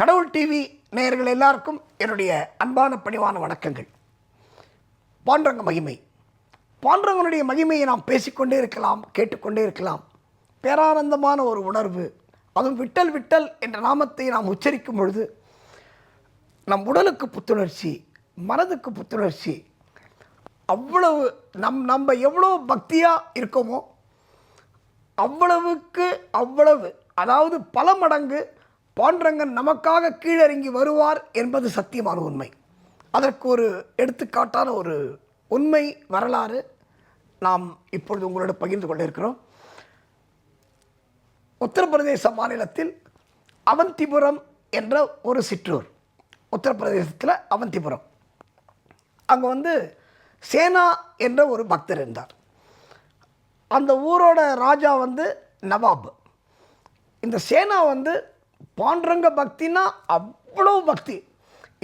கடவுள் டிவி நேயர்கள் எல்லாருக்கும் என்னுடைய அன்பான பணிவான வணக்கங்கள். பாண்டரங்க மகிமை. பாண்டரங்கனுடைய மகிமையை நாம் பேசிக்கொண்டே இருக்கலாம் கேட்டுக்கொண்டே இருக்கலாம். பேரானந்தமான ஒரு உணர்வு அதுவும் விட்டல் விட்டல் என்ற நாமத்தை நாம் உச்சரிக்கும் பொழுது நம் உடலுக்கு புத்துணர்ச்சி மனதுக்கு புத்துணர்ச்சி அவ்வளவு நம் நம்ம எவ்வளோ பக்தியாக இருக்கோமோ அவ்வளவுக்கு அவ்வளவு அதாவது பல மடங்கு பாண்டரங்கன் நமக்காக கீழிறங்கி வருவார் என்பது சத்தியமான உண்மை. அதற்கு ஒரு எடுத்துக்காட்டான ஒரு உண்மை வரலாறு நாம் இப்பொழுது உங்களோட பகிர்ந்து கொள்ள இருக்கிறோம் உத்தரப்பிரதேச மாநிலத்தில் அவந்திபுரம் என்ற ஒரு சிற்றூர். உத்தரப்பிரதேசத்தில் அவந்திபுரம். அங்கே வந்து சேனா என்ற ஒரு பக்தர் இருந்தார். அந்த ஊரோட ராஜா வந்து நவாப். இந்த சேனா வந்து பாண்டரங்க பக்தினா அவ்வளோ பக்தி.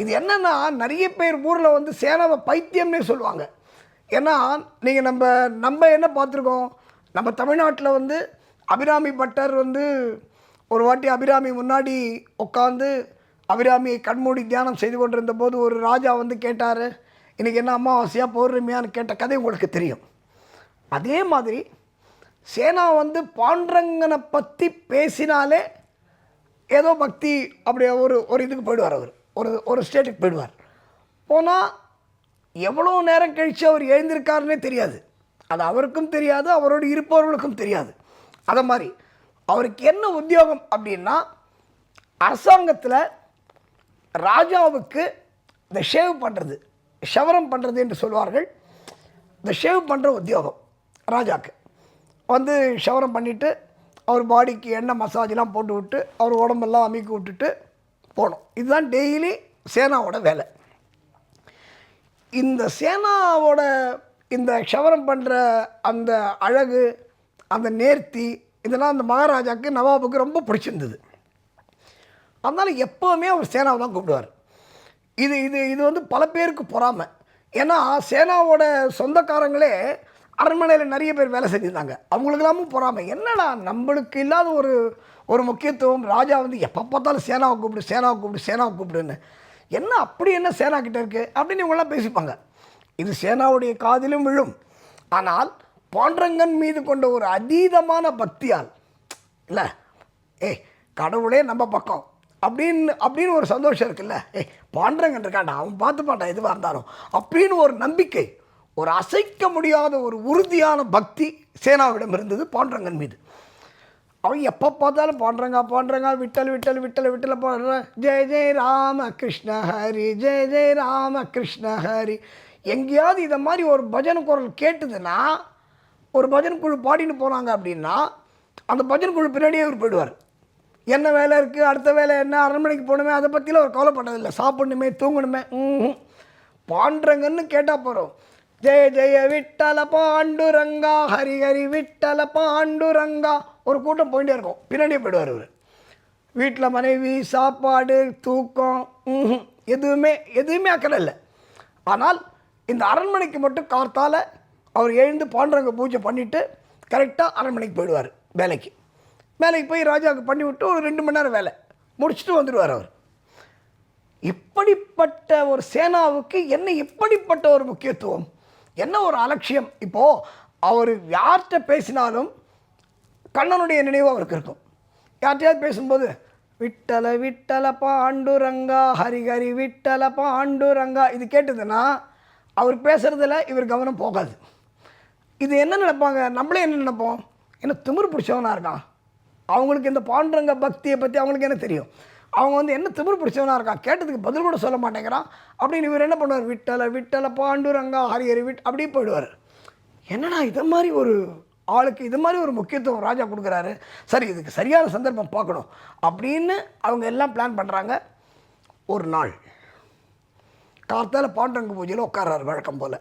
இது என்னென்னா நிறைய பேர் ஊரில் வந்து சேனாவை பைத்தியம்னே சொல்லுவாங்க. ஏன்னா நீங்கள் நம்ம நம்ம என்ன பார்த்துருக்கோம்? நம்ம தமிழ்நாட்டில் வந்து அபிராமி பட்டர் வந்து ஒரு வாட்டி அபிராமி முன்னாடி உட்காந்து அபிராமியை கண்மூடி தியானம் செய்து கொண்டிருந்த போது ஒரு ராஜா வந்து கேட்டார் இன்றைக்கி என்ன அமாவாசையாக பௌர்ணமியான்னு கேட்ட கதை உங்களுக்கு தெரியும். அதே மாதிரி சேனா வந்து பாண்டரங்கனை பற்றி பேசினாலே ஏதோ பக்தி அப்படி ஒரு ஒரு இதுக்கு போயிடுவார் அவர். ஒரு ஒரு ஸ்டேட்டுக்கு போயிடுவார். போனால் எவ்வளோ நேரம் கழித்து அவர் எழுந்திருக்காருன்னே தெரியாது. அது அவருக்கும் தெரியாது அவரோடு இருப்பவர்களுக்கும் தெரியாது. அதை மாதிரி அவருக்கு என்ன உத்தியோகம் அப்படின்னா அரசாங்கத்தில் ராஜாவுக்கு இந்த ஷேவ் பண்ணுறது ஷவரம் பண்ணுறது என்று சொல்வார்கள். இந்த ஷேவ் பண்ணுற உத்தியோகம் ராஜாவுக்கு வந்து ஷவரம் பண்ணிவிட்டு அவர் பாடிக்கு எண்ணெய் மசாஜ்லாம் போட்டு விட்டு அவர் உடம்பெல்லாம் அமைக்கி விட்டுட்டு போனோம். இதுதான் டெய்லி சேனாவோட வேலை. இந்த சேனாவோட இந்த க்ஷவரம் பண்ணுற அந்த அழகு அந்த நேர்த்தி இதெல்லாம் அந்த மகாராஜாவுக்கு நவாபுக்கு ரொம்ப பிடிச்சிருந்தது. அதனால் எப்போவுமே அவர் சேனாவை தான் கூப்பிடுவார். இது இது இது வந்து பல பேருக்கு பொறாமை. ஏன்னா சேனாவோட சொந்தக்காரங்களே அரண்மனையில் நிறைய பேர் வேலை செஞ்சுருந்தாங்க. அவங்களுக்கெல்லாமும் பொறாமை. என்னடா நம்மளுக்கு இல்லாத ஒரு ஒரு முக்கியத்துவம்? ராஜா வந்து எப்போ பார்த்தாலும் சேனாவை கூப்பிடு சேனாவை கூப்பிடு சேனாவை கூப்பிடுன்னு. என்ன அப்படி என்ன சேனா கிட்ட இருக்குது அப்படின்னு இவங்களாம் பேசிப்பாங்க. இது சேனாவுடைய காதிலும் விழும். ஆனால் பாண்டரங்கன் மீது கொண்ட ஒரு அதீதமான பக்தியால் இல்லை ஏய் கடவுளே நம்ம பக்கம். அப்படின்னு அப்படின்னு ஒரு சந்தோஷம் இருக்குல்ல. ஏய் பாண்டரங்கன் இருக்காண்டா அவன் பார்த்து பாட்டான் எதுவாக இருந்தாலும். அப்படின்னு ஒரு நம்பிக்கை. ஒரு அசைக்க முடியாத ஒரு உறுதியான பக்தி சேனாவிடம் இருந்தது பாண்டரங்கன் மீது. அவன் எப்போ பார்த்தாலும் பாண்டரங்கா பாண்டரங்கா விட்டல் விட்டல் விட்டல் விட்டல் பாடுற ஜெய ஜெய ராம கிருஷ்ண ஹரி ஜெய ஜெய ராம கிருஷ்ண ஹரி. எங்கேயாவது இதை மாதிரி ஒரு பஜன் குரல் கேட்டுதுன்னா ஒரு பஜன் குழு பாடின்னு போனாங்க அப்படின்னா அந்த பஜன் குழு பின்னாடியே அவர் போயிடுவார். என்ன வேலை இருக்குது அடுத்த வேலை என்ன அரண்மனைக்கு போகணுமே அதை பற்றிலாம் அவர் கவலைப்பட்டதில்லை. சாப்பிடணுமே தூங்கணுமே ம்ஹும். பாண்டுறங்கன்னு கேட்டால் போகிறோம் ஜெய ஜெய விட்டல பாண்டுரங்கா ஹரி ஹரி விட்டல பாண்டுரங்கா. ஒரு கூட்டம் போயிட்டே இருக்கும். பின்னாடியே போயிடுவார் இவர். வீட்டில் மனைவி சாப்பாடு தூக்கம் ம்ஹும். எதுவுமே எதுவுமே அக்கறை இல்லை. ஆனால் இந்த அரண்மனைக்கு மட்டும் கார்த்தால அவர் எழுந்து பாண்டுரங்க பூஜை பண்ணிவிட்டு கரெக்டாக அரண்மனைக்கு போயிடுவார் வேலைக்கு. வேலைக்கு போய் ராஜாவுக்கு பண்ணி விட்டு ஒரு ரெண்டு மணி நேரம் வேலை. முடிச்சுட்டு வந்துடுவார் அவர். இப்படிப்பட்ட ஒரு சேனாவுக்கு என்ன இப்படிப்பட்ட ஒரு முக்கியத்துவம்? என்ன ஒரு அலட்சியம்? இப்போது அவர் யார்கிட்ட பேசினாலும் கண்ணனுடைய நினைவு அவருக்கு இருக்கும். யார்கிட்டயாவது பேசும்போது விட்டல விட்டல பாண்டுரங்கா ஹரிஹரி விட்டல பாண்டுரங்கா. இது கேட்டதுன்னா அவர் பேசுகிறதுல இவர் கவனம் போகாது. இது என்ன நினைப்பாங்க? நம்மளே என்ன நினைப்போம்? என்ன திமிர் பிடிச்சவனாக இருக்கான். அவங்களுக்கு இந்த பாண்டுரங்க பக்தியை பற்றி அவங்களுக்கு என்ன தெரியும்? அவங்க வந்து என்ன திமிர் பிடிச்சவனா இருக்கான் கேட்டதுக்கு பதில் கூட சொல்ல மாட்டேங்கிறான். அப்படின்னு இவர் என்ன பண்ணுவார்? விட்டலை விட்டலை பாண்டுரங்கா ஹரிஹரி விட் அப்படியே போயிடுவார். என்னடா இதை மாதிரி ஒரு ஆளுக்கு இது மாதிரி ஒரு முக்கியத்துவம் ராஜா கொடுக்குறாரு? சரி இதுக்கு சரியான சந்தர்ப்பம் பார்க்கணும். அப்படின்னு அவங்க எல்லாம் பிளான் பண்ணுறாங்க ஒரு நாள் கார்த்தால பாண்டரங்க பூஜையில் உட்கார்றாரு வழக்கம் போல்.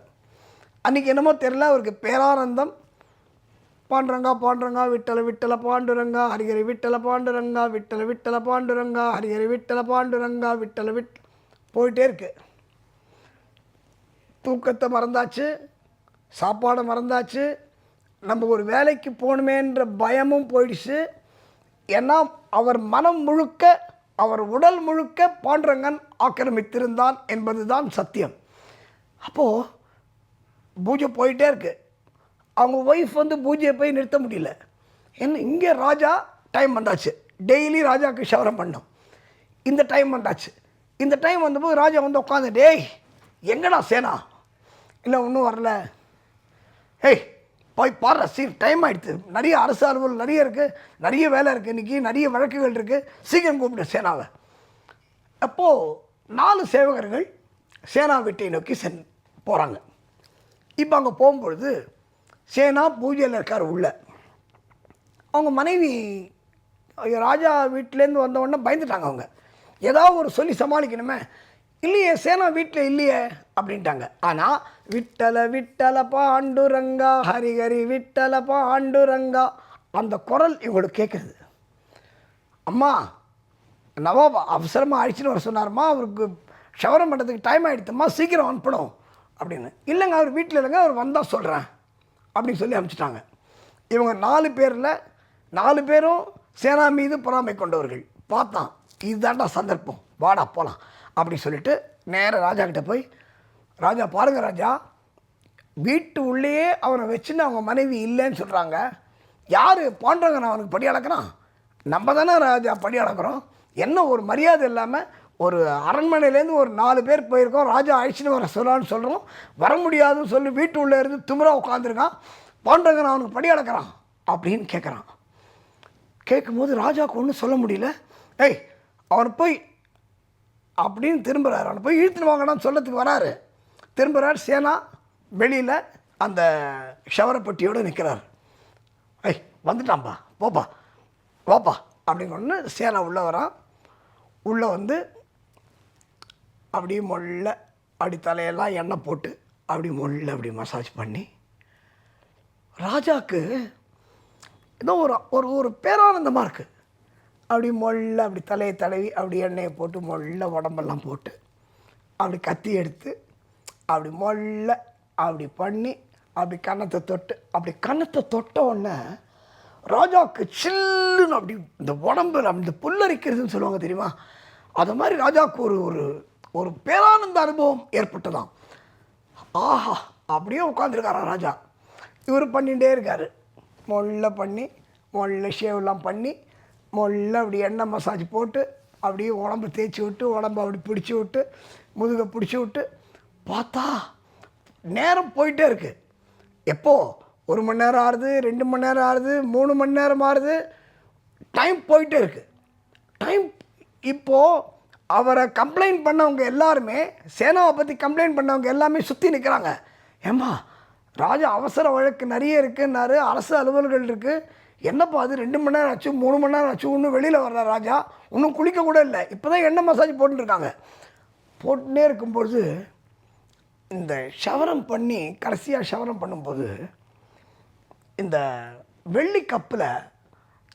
அன்றைக்கி என்னமோ தெரில அவருக்கு பேரானந்தம் பாண்டுரங்கா பாண்டுரங்கா விட்டல விட்டல பாண்டுரங்கா ஹரிஹரி விட்டல பாண்டுரங்கா விட்டல விட்டல பாண்டுரங்கா ஹரிஹரி விட்டல பாண்டுரங்கா விட்டல விட் போயிட்டே இருக்கு. தூக்கத்தை மறந்தாச்சு சாப்பாடை மறந்தாச்சு நம்ம ஒரு வேலைக்கு போகணுமேன்ற பயமும் போயிடுச்சு. ஏன்னா அவர் மனம் முழுக்க அவர் உடல் முழுக்க பாண்டரங்கன் ஆக்கிரமித்திருந்தான் என்பது தான் சத்தியம். அப்போது பூஜை போயிட்டே இருக்கு. அவங்க ஒய்ஃப் வந்து பூஜையை போய் நிறுத்த முடியல. என்ன இங்கே ராஜா டைம் வந்தாச்சு. டெய்லி ராஜாவுக்கு ஷவரம் பண்ணோம் இந்த டைம் வந்தாச்சு. இந்த டைம் வந்தபோது ராஜா வந்து உட்காந்து டேய் எங்கடா சேனா? இல்லை ஒன்றும் வரல. ஏய் போய் பாடுற சீ டைம் ஆகிடுது நிறைய அரசு அலுவல் நிறைய இருக்குது நிறைய வேலை இருக்குது இன்றைக்கி நிறைய வழக்குகள் இருக்குது சீக்கிரம் கூப்பிடு சேனாவை. அப்போது நாலு சேவகர்கள் சேனா வீட்டை நோக்கி சென் போகிறாங்க இப்போ அங்கே போகும்பொழுது சேனா பூஜையில் இருக்கார் உள்ள. அவங்க மனைவி ஐயோ, ராஜா வீட்டிலேருந்து வந்தவொடனே பயந்துட்டாங்க அவங்க. ஏதாவது ஒரு சொல்லி சமாளிக்கணுமே. இல்லையே சேனா வீட்டில் இல்லையே அப்படின்ட்டாங்க. ஆனால் விட்டல விட்டல பாண்டுரங்கா ஹரிஹரி ஹரி விட்டல பாண்டுரங்கா அந்த குரல் இவங்களுக்கு கேட்குறது அம்மா நவாப் அவசரமாக அழிச்சின்னு வர சொன்னார்மா? அவருக்கு ஷவரம் பண்ணுறதுக்கு டைம் ஆகிடுத்தும்மா சீக்கிரம் அனுப்பணும் அப்படின்னு. இல்லைங்க அவர் வீட்டில் இல்லைங்க அவர் வந்தால் சொல்கிறேன் அப்படின்னு சொல்லி அனுப்பிச்சிட்டாங்க. இவங்க நாலு பேரில் நாலு பேரும் சேனா மீது பொறாமை கொண்டவர்கள். பார்த்தான். இதுதான்டா சந்தர்ப்பம். வாடா போகலாம் அப்படின்னு சொல்லிட்டு நேராக ராஜா கிட்டே போய் ராஜா பாருங்க ராஜா. வீட்டு உள்ளேயே அவனை வச்சுன்னு அவங்க மனைவி இல்லைன்னு சொல்கிறாங்க யார்? பாண்டவன் அவனுக்கு படி அளக்குறான். நம்ம தானே ராஜா படி அளக்குறோம். என்ன ஒரு மரியாதை இல்லாமல் ஒரு அரண்மனையிலேருந்து ஒரு நாலு பேர் போயிருக்கோம். ராஜா அழிச்சின்னு வர சொல்லான்னு சொல்கிறோம் வர முடியாதுன்னு சொல்லி வீட்டு உள்ளே இருந்து திமுறா உட்காந்துருக்கான் பாண்டவன் அவனுக்கு படி அளக்குறான் அப்படின்னு கேட்குறான் கேட்கும்போது ராஜாவுக்கு ஒன்றும் சொல்ல முடியல. ஏய் அவனை போய் அப்படின்னு திரும்புகிறார் அவனை போய் இழுத்துன்னு வாங்கடான்னு சொல்லத்துக்கு வராரு. திரும்புகிறார் சேனா வெளியில் அந்த ஷவரப்பட்டியோடு நிற்கிறார் ஐய் வந்துட்டான்ப்பா போப்பா. வாப்பா. அப்படின்னு ஒன்று சேனா உள்ளே வரான். உள்ளே வந்து அப்படியே மொள்ள அப்படி தலையெல்லாம் எண்ணெய் போட்டு அப்படி மொள்ள அப்படி மசாஜ் பண்ணி ராஜாவுக்கு ஏதோ ஒரு ஒரு ஒரு பேரானந்தமாக இருக்குது அப்படி மொள்ள அப்படி தலையை தடவி அப்படி எண்ணெயை போட்டு மொள்ள உடம்பெல்லாம் போட்டு அப்படி கத்தி எடுத்து அப்படி மொள்ள அப்படி பண்ணி அப்படி கன்னத்தை தொட்டு அப்படி கன்னத்தை தொட்ட உடனே ராஜாவுக்கு சில்லுன்னு அப்படி இந்த உடம்பு இந்த புல்லரிக்கிறதுன்னு சொல்லுவாங்க தெரியுமா? அது மாதிரி ராஜாவுக்கு ஒரு ஒரு ஒரு பேரானந்த அனுபவம் ஏற்பட்டதாம். ஆஹா அப்படியே உட்காந்துருக்காரா ராஜா. இவர் பண்ணிகிட்டே இருக்கார். மொள்ள பண்ணி மொள்ள ஷேவ்லாம் பண்ணி மொள்ள அப்படி எண்ணெய் மசாஜ் போட்டு அப்படியே உடம்பு தேய்ச்சி விட்டு உடம்பு அப்படி பிடிச்சி விட்டு முதுகை பிடிச்சி விட்டு பார்த்தா நேரம் போயிட்டே இருக்கு. எப்போது ஒரு மணி நேரம் ஆறுது ரெண்டு மணி நேரம் ஆறுது மூணு மணி நேரம் ஆறுது. டைம் போயிட்டே இருக்குது டைம் இப்போது அவரை கம்ப்ளைண்ட் பண்ணவங்க எல்லாருமே சேனாவை பற்றி கம்ப்ளைண்ட் பண்ணவங்க எல்லாமே சுற்றி நிற்கிறாங்க ஏம்மா ராஜா அவசர வழக்கு நிறைய இருக்குன்னாரு அரசு அலுவல்கள் இருக்குது என்னப்பா அது ரெண்டு மணி நேரம் ஆச்சு மூணு மணி நேரம் ஆச்சு இன்னும் வெளியில் வர்ற ராஜா இன்னும் குளிக்க கூட இல்லை. இப்போ தான் எண்ணெய் மசாஜ் போட்டுருக்காங்க. போட்டுனே இருக்கும்பொழுது இந்த ஷவரம் பண்ணி கடைசியாக ஷவரம் பண்ணும்போது இந்த வெள்ளி கப்பில்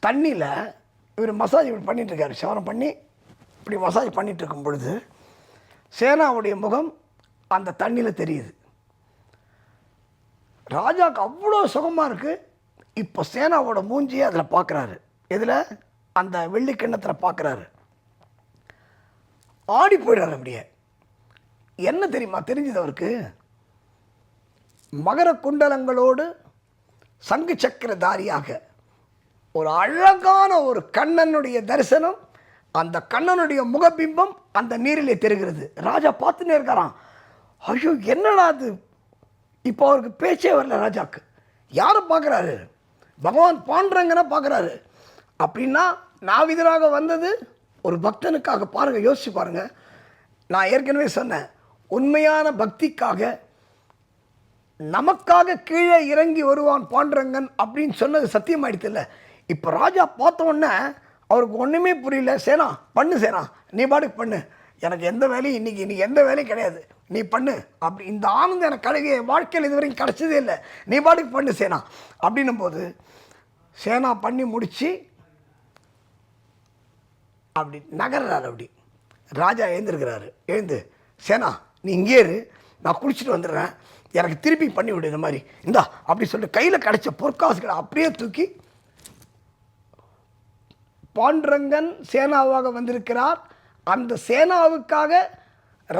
தண்ணியில் இவர் மசாஜ் இப்படி இருக்காரு. ஷவரம் பண்ணி இப்படி மசாஜ் பண்ணிட்டு இருக்கும் பொழுது சேனாவுடைய முகம் அந்த தண்ணியில் தெரியுது. ராஜாவுக்கு அவ்வளோ சுகமாக இருக்குது இப்போ சேனாவோட மூஞ்சியை அதில் பார்க்குறாரு இதில் அந்த வெள்ளிக்கிண்ணத்தில் பார்க்குறாரு ஆடி போயிடுறாரு அப்படியே. என்ன தெரியுமா? தெரிஞ்சது அவருக்கு? மகர குண்டலங்களோடு சங்கு சக்கரதாரியாக ஒரு அழகான ஒரு கண்ணனுடைய தரிசனம் அந்த கண்ணனுடைய முகபிம்பம் அந்த நீரிலே தெரிகிறது. ராஜா பார்த்துன்னே இருக்கிறான் ஐயோ என்னடா அது? இப்போ அவருக்கு பேச்சே வரல ராஜாக்கு. யாரை பார்க்குறாரு? பகவான் பாண்டுறங்கன பார்க்குறாரு. அப்படின்னா நாவிதராக வந்தது ஒரு பக்தனுக்காக பாருங்கள் யோசிச்சு பாருங்கள் நான் ஏற்கனவே சொன்னேன் உண்மையான பக்திக்காக நமக்காக கீழே இறங்கி வருவான் பாண்டுரங்கன் அப்படின்னு சொன்னது சத்தியமாயிடுது இல்லை. இப்போ ராஜா பார்த்த உடனே அவருக்கு ஒன்றுமே புரியல. சேனா பண்ணு சேனா. நீ பாட்டுக்கு பண்ணு. எனக்கு எந்த வேலையும் இன்றைக்கி இன்றைக்கி எந்த வேலையும் கிடையாது. நீ பண்ணு. அப்படி இந்த ஆனந்தம் எனக்கு கிடைக்க என் வாழ்க்கையில் இது வரைக்கும் கிடச்சதே இல்லை. நீ பாட்டுக்கு பண்ணு சேனா. அப்படின்னும் போது சேனா பண்ணி முடித்து அப்படி நகர்றாரு அப்படி. ராஜா எழுந்திருக்கிறாரு. எழுந்து சேனா நீ இங்கே இரு. நான் குளிச்சுட்டு வந்துடுறேன். எனக்கு திருப்பி பண்ணி விடு இந்த மாதிரி. இந்தா அப்படி சொல்லிட்டு கையில் கிடச்ச பொற்காசுகளை அப்படியே தூக்கி பாண்டுரங்கன் சேனாவாக வந்திருக்கிறார். அந்த சேனாவுக்காக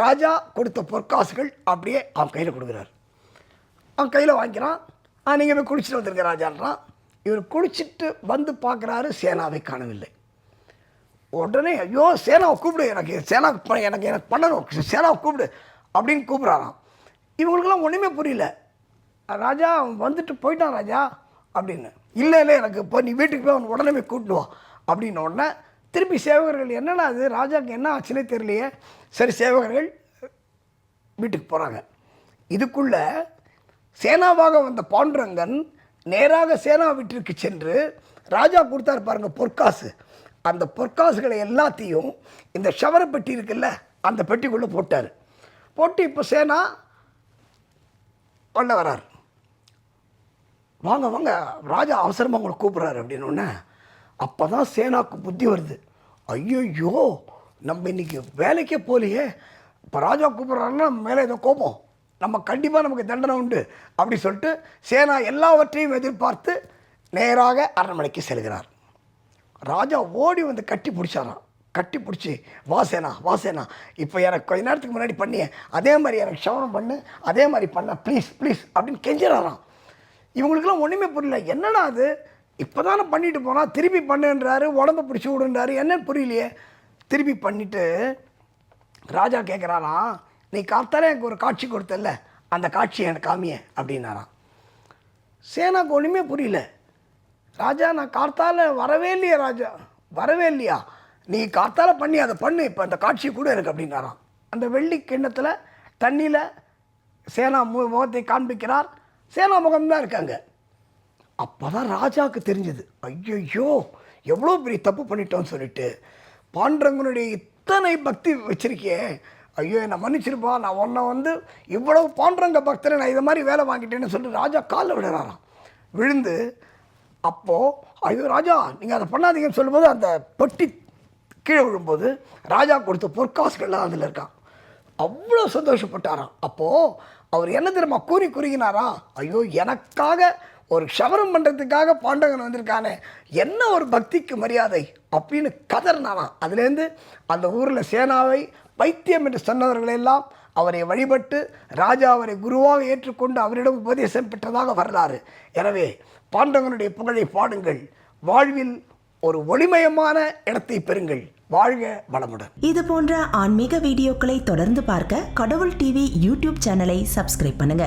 ராஜா கொடுத்த பொற்காசுகள் அப்படியே அவன் கையில் கொடுக்குறார். அவன் கையில் வாங்கிக்கிறான். ஆ நீங்கள் போய் குளிச்சுட்டு வந்திருக்க ராஜான்றான். இவர் குளிச்சுட்டு வந்து பார்க்குறாரு சேனாவை காணவில்லை. உடனே ஐயோ சேனாவை கூப்பிடு எனக்கு சேனாவுக்கு எனக்கு எனக்கு பண்ணணும் சேனாவை கூப்பிடு அப்படின்னு கூப்பிட்றாராம். இவங்களுக்கெல்லாம் ஒன்றுமே புரியல. ராஜா அவன் வந்துட்டு போயிட்டான் ராஜா அப்படின்னு. இல்லை இல்லை எனக்கு இப்போ நீ வீட்டுக்கு போய் அவன் உடனே போய் கூப்பிட்டு அப்படின்ன உடனே திருப்பி சேவகர்கள் என்னடா அது ராஜாவுக்கு என்ன ஆச்சுன்னே தெரியலையே. சரி சேவகர்கள் வீட்டுக்கு போகிறாங்க இதுக்குள்ள சேனாவாக வந்த பாண்டுரங்கன் நேராக சேனா வீட்டிற்கு சென்று ராஜா கொடுத்தாரு பாருங்க பொற்காசு. அந்த பொற்காசுகளை எல்லாத்தையும் இந்த ஷவர பெட்டி இருக்குல்ல அந்த பெட்டிக்குள்ளே போட்டார். போட்டு இப்போ சேனா உள்ள வரார். வாங்க வாங்க ராஜா அவசரமாக உங்களை கூப்பிட்றாரு அப்படின்னு அப்போ தான் சேனாக்கு புத்தி வருது. ஐயோ நம்ம இன்னைக்கு வேலைக்கே போகலையே இப்போ ராஜா கூப்பிட்றாருன்னா மேலே ஏதோ கோபம். நம்ம கண்டிப்பாக நமக்கு தண்டனை உண்டு அப்படி சொல்லிட்டு சேனா எல்லாவற்றையும் எதிர்பார்த்து நேராக அரண்மனைக்கு செல்கிறார். ராஜா ஓடி வந்து கட்டி பிடிச்சாராம். கட்டி பிடிச்சி வாசேனா வாசேனா இப்போ எனக்கு கொஞ்ச நேரத்துக்கு முன்னாடி பண்ணியே. அதே மாதிரி எனக்கு சவனம் பண்ணு. அதே மாதிரி பண்ண. ப்ளீஸ் ப்ளீஸ் அப்படின்னு கெஞ்சிடறான் இவங்களுக்கெல்லாம் ஒன்றுமே புரியல. என்னடா அது? இப்போ தானே பண்ணிட்டு போனால் திருப்பி பண்ணுன்றாரு உடம்பு பிடிச்சி விடுன்றாரு. என்னன்னு புரியலையே? திருப்பி பண்ணிவிட்டு ராஜா கேட்குறாராம் நீ காத்தாலே எனக்கு ஒரு காட்சி கொடுத்தல அந்த காட்சி எனக்கு காமிய அப்படின்னாராம். சேனாக்கு ஒன்றுமே புரியல. ராஜா நான் கார்த்தால வரவே இல்லையா ராஜா வரவே இல்லையா? நீ கார்த்தால பண்ணி அதை பண்ணு இப்போ அந்த காட்சி கூட எனக்கு அப்படின்னாராம். அந்த வெள்ளி கிண்ணத்தில் தண்ணியில் சேனா முகத்தை காண்பிக்கிறார். சேனா முகம்தான் இருக்காங்க அப்போ தான் ராஜாவுக்கு தெரிஞ்சது. ஐயோ எவ்வளோ பெரிய தப்பு பண்ணிட்டோம்னு சொல்லிட்டு. பாண்டரங்கனுடைய இத்தனை பக்தி வச்சுருக்கியே. ஐயோ என்னை மன்னிச்சிருப்பா. நான் உன்னை வந்து இவ்வளவு பாண்டரங்க பக்தரை நான் இதை மாதிரி வேலை வாங்கிட்டேன்னு சொல்லிட்டு ராஜா காலில் விடுறாராம் விழுந்து அப்போது ஐயோ ராஜா நீங்கள் அதை பண்ணாதீங்கன்னு சொல்லும்போது அந்த பெட்டி கீழே விழும்போது ராஜா கொடுத்த பொற்காசுகள்லாம் அதில் இருக்கான் அவ்வளோ சந்தோஷப்பட்டாராம். அப்போது அவர் என்ன தெரியுமா கூறி குறுகினாரா ஐயோ எனக்காக ஒரு ஷவரம் பண்ணுறதுக்காக பாண்டகன் வந்திருக்கானே என்ன ஒரு பக்திக்கு மரியாதை அப்படின்னு கதறினாராம் அதுலேருந்து அந்த ஊரில் சேனாவை பைத்தியம் என்று சொன்னவர்களெல்லாம் அவரை வழிபட்டு ராஜா அவரை குருவாக ஏற்றுக்கொண்டு அவரிடம் உபதேசம் பெற்றதாக வரலாறு. எனவே பாண்டவனுடைய புகழை பாடுங்கள். வாழ்வில் ஒரு ஒளிமயமான இடத்தை பெறுங்கள். வாழ்க வளமுடன். இது போன்ற ஆன்மீக வீடியோக்களை தொடர்ந்து பார்க்க கடவுள் டிவி யூடியூப் சேனலை சப்ஸ்கிரைப் பண்ணுங்க.